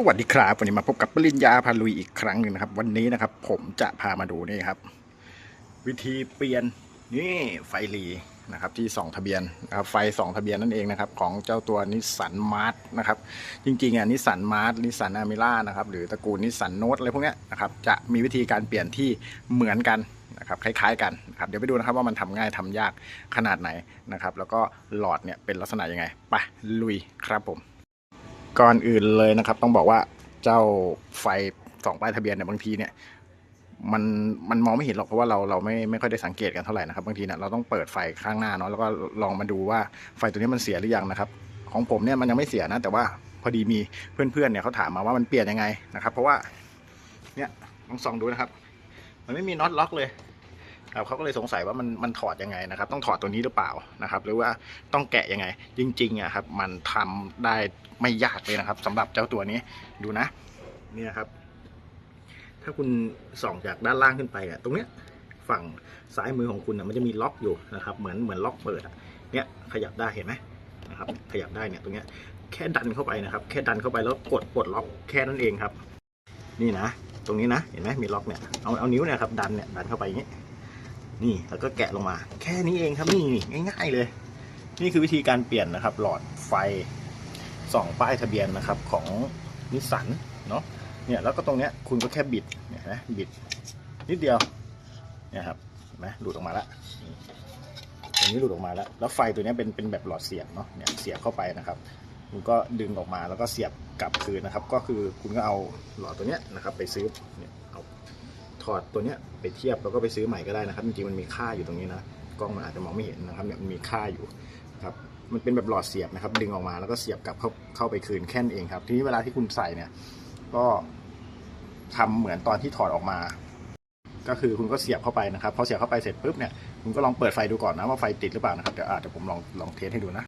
สวัสดีครับวันนี้มาพบกับปริญญาพาลุยอีกครั้งหนึ่งนะครับ วันนี้นะครับ ผมจะพามาดูนี่ครับ วิธีเปลี่ยนนี่ไฟหลีนะครับ ที่ส่องทะเบียนนะครับไฟส่องทะเบียนนั่นเองนะครับ ของเจ้าตัวนิสสันมาร์ทนะครับ จริงๆอะนิสสันมาร์ทนิสสันอามิล่านะครับ หรือตระกูลนิสสันโนตอะไรพวกนี้นะครับจะมีวิธีการเปลี่ยนที่เหมือนกันนะครับคล้ายๆกันนะครับเดี๋ยวไปดูนะครับว่ามันทำง่ายทำยากขนาดไหนนะครับ แล้วก็หลอดเนี่ยเป็นลักษณะยังไงไปลุยครับผม ก่อนอื่นเลยนะครับ ต้องบอกว่าเจ้าไฟสองป้ายทะเบียนเนี่ยบางทีเนี่ยมันมันมองไม่เห็นหรอกเพราะว่าเราเราไม่ไม่ค่อยได้สังเกตกันเท่าไหร่นะครับบางทีเนี่ยเราต้องเปิดไฟข้างหน้าเนาะแล้วก็ลองมาดูว่าไฟตัวนี้มันเสียหรือยังนะครับของผมเนี่ยมันยังไม่เสียนะ แต่ว่าพอดีมีเพื่อนๆเนี่ยเขาถามมาว่ามันเปลี่ยนยังไงนะครับ เพราะว่าเนี่ยลองส่องดูนะครับ มันไม่มีน็อตล็อกเลย เขาก็เลยสงสัยว่ามันมันถอดยังไงนะครับ ต้องถอดตัวนี้หรือเปล่านะครับ หรือว่าต้องแกะยังไง จริงๆอะครับ มันทำได้ไม่ยากเลยนะครับสำหรับเจ้าตัวนี้ดูนะนี่นะครับ ถ้าคุณส่องจากด้านล่างขึ้นไปอะตรงเนี้ยฝั่งซ้ายมือของคุณอะมันจะมีล็อกอยู่นะครับ เหมือนเหมือนล็อกเปิดอะเนี่ยขยับได้เห็นไหมนะครับ ขยับได้เนี่ยตรงเนี้ยแค่ดันเข้าไปนะครับ แค่ดันเข้าไปแล้วกดปลดล็อกแค่นั้นเองครับ นี่นะ ตรงนี้นะ เห็นไหมมีล็อกเนี่ย เอาเอานิ้วเนี่ยครับดันเนี่ยดันเข้าไปอย่างนี้ นี่แล้วก็แกะลงมา แค่นี้เองครับนี่ง่ายๆเลย นี่คือวิธีการเปลี่ยนนะครับ หลอดไฟส่องป้ายทะเบียนนะครับของนิสสันเนาะเนี่ยแล้วก็ตรงเนี้ยคุณก็แค่บิดเนี่ยนะบิดนิดเดียวเนี่ยครับเห็นไหมหลุดออกมาแล้วตรงนี้หลุดออกมาแล้ว แล้วไฟตัวนี้เป็นเป็นแบบหลอดเสียบเนาะเนี่ยเสียบเข้าไปนะครับคุณก็ดึงออกมาแล้วก็เสียบกลับคืนนะครับ ก็คือคุณก็เอาหลอดตัวเนี้ยนะครับ ไปซื้อเนี่ยเอา อดตัวเนี้ยไปเทียบแล้วก็ไปซื้อใหม่ก็ได้นะครับจริงๆมันมีค่าอยู่ตรงนี้นะกล้องมันอาจจะมองไม่เห็นนะครับเนี่ยมันมีค่าอยู่ครับมันเป็นแบบหลอดเสียบนะครับ ดึงออกมาแล้วก็เสียบกลับเข้าเข้าไปคืนแค่นั้นเองครับ ทีนี้เวลาที่คุณใส่เนี่ยก็ทำเหมือนตอนที่ถอดออกมา ก็คือคุณก็เสียบเข้าไปนะครับพอเสียบเข้าไปเสร็จปุ๊บเนี่ยคุณก็ลองเปิดไฟดูก่อนนะว่าไฟติดหรือเปล่านะครับเดี๋ยวอาจจะผมลองลองเทสให้ดูนะ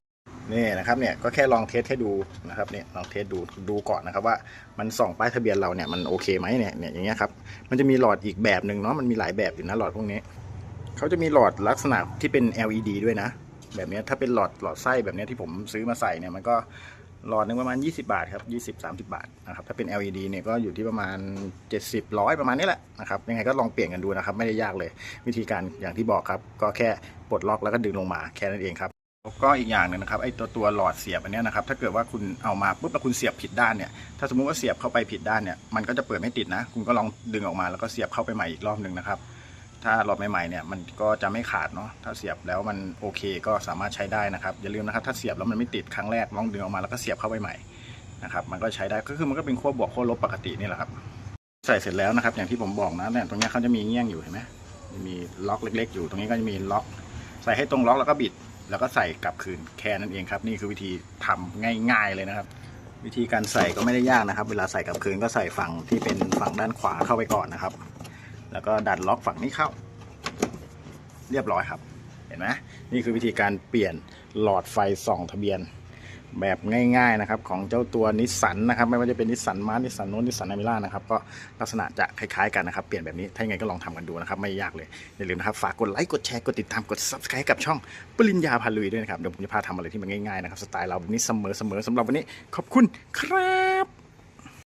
นี่นะครับเนี่ยก็แค่ลองเทสให้ดูนะครับเนี่ยลองเทสดูดูก่อนนะครับว่ามันส่องป้ายทะเบียนเราเนี่ยมันโอเคไหมเนี่ยเนี่ยอย่างเงี้ยครับมันจะมีหลอดอีกแบบหนึ่งเนาะมันมีหลายแบบอยู่นะหลอดพวกนี้เขาจะมีหลอดลักษณะที่เป็น LED ด้วยนะ แบบนี้ถ้าเป็นหลอดหลอดไส้แบบนี้ที่ผมซื้อมาใส่เนี่ยมันก็หลอดหนึงประมาณ 20 บาทครับ 20 30 บาทนะครับถ้าเป็น LED เนี่ยก็อยู่ที่ประมาณ 70ร้อยประมาณนี้แหละนะครับยังไงก็ลองเปลี่ยนกันดูนะครับ ไม่ได้ยากเลย วิธีการอย่างที่บอกครับ ก็แค่ปลดล็อกแล้วก็ดึงลงมาแค่นั้นเองครับ แล้วก็อีกอย่างหนึ่งนะครับไอ้ตัวตัวหลอดเสียบอันนี้นะครับถ้าเกิดว่าคุณเอามาปุ๊บแล้วคุณเสียบผิดด้านเนี่ยถ้าสมมุติว่าเสียบเข้าไปผิดด้านเนี่ยมันก็จะเปิดไม่ติดนะ คุณก็ลองดึงออกมาแล้วก็เสียบเข้าไปใหม่อีกรอบหนึ่งนะครับ ถ้าหลอดใหม่ๆเนี่ยมันก็จะไม่ขาดเนาะถ้าเสียบแล้วมันโอเคก็สามารถใช้ได้นะครับอย่าลืมนะครับถ้าเสียบแล้วมันไม่ติดครั้งแรกลองดึงออกมาแล้วก็เสียบเข้าไปใหม่นะครับมันก็ใช้ได้ก็คือมันก็เป็นขั้วบวกขั้วลบปกตินี่แหละครับ ใส่เสร็จแล้วนะครับ อย่างที่ผมบอกนะเนี่ยตรงนี้เขาจะมีเงี้ยงอยู่เห็นไหมมีล็อกเล็ก ๆ อยู่ตรงนี้ก็จะมีล็อก ใส่ให้ตรงล็อกแล้วก็บิด แล้วก็ใส่กลับคืนแค่นั้นเองครับ นี่คือวิธีทำง่าย ๆเลยนะครับ วิธีการใส่ก็ไม่ได้ยากนะครับ เวลาใส่กลับคืนก็ใส่ฝั่งที่เป็นฝั่งด้านขวาเข้าไปก่อนนะครับ แล้วก็ดันล็อกฝั่งนี้เข้า เรียบร้อยครับ เห็นไหมนี่คือวิธีการเปลี่ยนหลอดไฟส่องทะเบียน แบบง่ายๆนะครับของเจ้าตัวนิสสันนะครับไม่ว่าจะเป็นนิสสันมาร์นิสสันโนนิสสันอามิล่านะครับก็ลักษณะจะคล้ายๆกันนะครับเปลี่ยนแบบนี้ถ้ายังไงก็ลองทำกันดูนะครับไม่ยากเลยอย่าลืมนะครับฝากกดไลค์กดแชร์กดติดตามกด subscribe กับช่องปริญญาพาลุยด้วยนะครับเดี๋ยวผมจะพาทำอะไรที่มันง่ายๆนะครับสไตล์เราแบบนี้เสมอๆสำหรับวันนี้ขอบคุณครับ